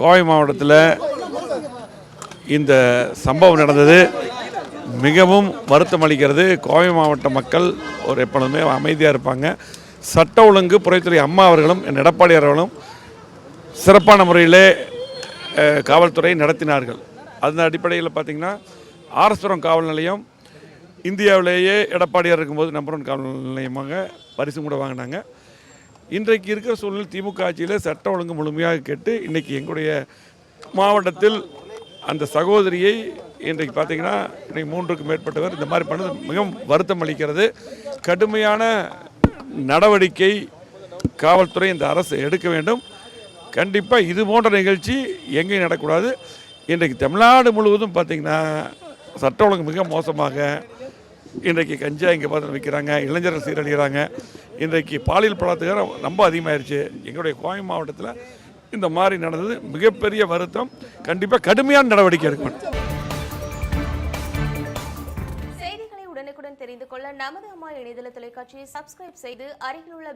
கோவை மாவட்டத்தில் இந்த சம்பவம் நடந்தது. மிகவும் வருத்தம் அளிக்கிறது. கோவை மாவட்ட மக்கள் ஒரு எப்பொழுதுமே அமைதியாக இருப்பாங்க. சட்ட ஒழுங்கு புறைத்துறை அம்மா அவர்களும் என் எடப்பாடி அவர்களும் சிறப்பான முறையிலே காவல்துறை நடத்தினார்கள். அந்த அடிப்படையில் பார்த்திங்கன்னா ஆரஸ்வரம் காவல் நிலையம் இந்தியாவிலேயே எடப்பாடியார் இருக்கும்போது நம்பர் ஒன் காவல் நிலையமாக பரிசு கூட வாங்கினாங்க. இன்றைக்கு இருக்கிற சூழ்நிலை திமுக ஆட்சியில் சட்ட ஒழுங்கு முழுமையாக கேட்டு இன்றைக்கி எங்களுடைய மாவட்டத்தில் அந்த சகோதரியை இன்றைக்கு பார்த்தீங்கன்னா இன்றைக்கு மூன்றுக்கு மேற்பட்டவர் இந்த மாதிரி பண்ணது மிகவும் வருத்தம் அளிக்கிறது. கடுமையான நடவடிக்கை காவல்துறை இந்த அரசு எடுக்க வேண்டும். கண்டிப்பாக இது போன்ற நிகழ்ச்சி எங்கேயும் நடக்கக்கூடாது. இன்றைக்கு தமிழ்நாடு முழுவதும் பார்த்திங்கன்னா சட்ட ஒழுங்கு மிக மோசமாக இன்றைக்கு கஞ்சா இங்கே பார்த்து விற்கிறாங்க இளைஞர்கள் சீரழிகிறாங்க. இன்றைக்கு பாலியல் பலாத்துக்காரம் ரொம்ப அதிகமாயிருச்சு. எங்களுடைய கோவை மாவட்டத்தில் இந்த மாதிரி நடந்தது மிகப்பெரிய வருத்தம். கண்டிப்பாக கடுமையான நடவடிக்கை எடுக்கணும். செய்திகளை உடனுக்குடன் தெரிந்து கொள்ள நமது அம்மா இணையதள தொலைக்காட்சியை சப்ஸ்கிரைப் செய்து அருகில் உள்ள